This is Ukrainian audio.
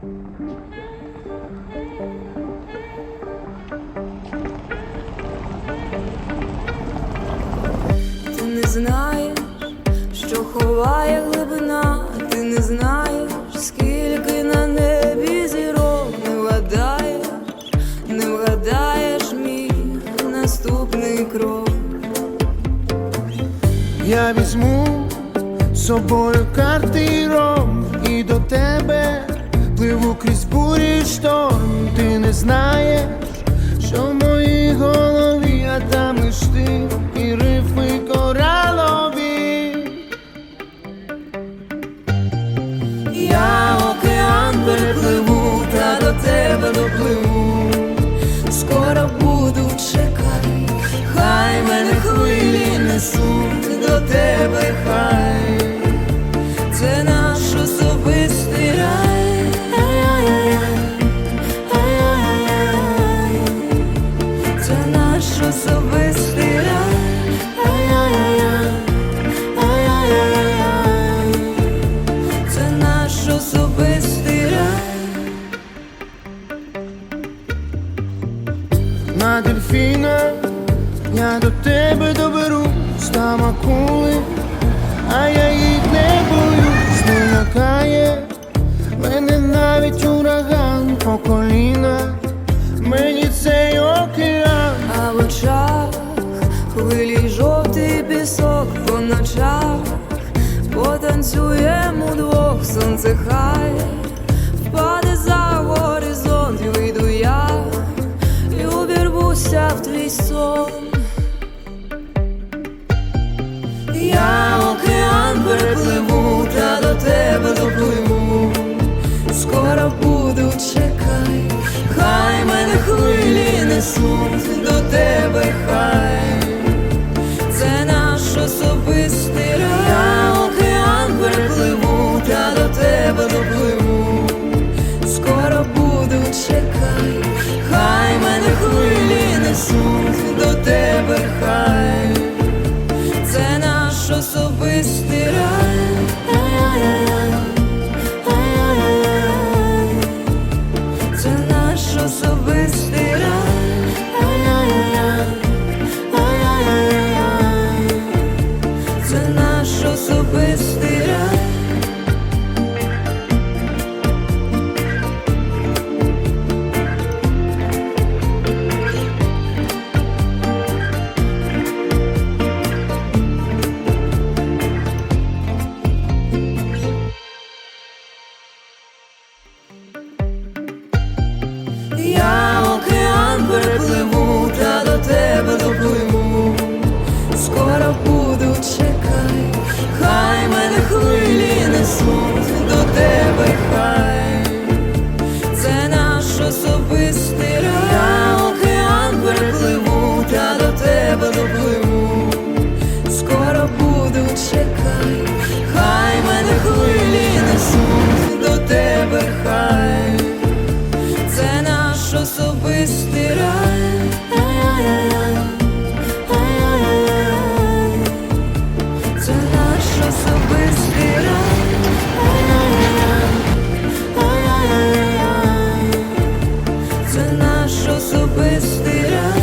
Ти не знаєш, що ховає глибина, ти не знаєш, скільки на небі зірок не вгадаєш, не вгадаєш мій наступний крок. Я візьму з собою картиром і до тебе пливу крізь бурі й шторм. Ти не знаєш, що в моїй голові, а там лиш ти і рифми коралові. Я океан перепливу, та до тебе допливу. Скоро буду чекай, хай мене хвилі несуть до тебе, хай це наш особистий рай. Це наш особистий хвилі жовтий пісок по ночах, потанцюємо удвох, сонце хай. Впаде за горизонт, і вийду я. І увірвуся в твій сон. Я океан перепливу, та до тебе допливу. Скоро буду чекай, хай мене хвилі несуть це наш особистий рай.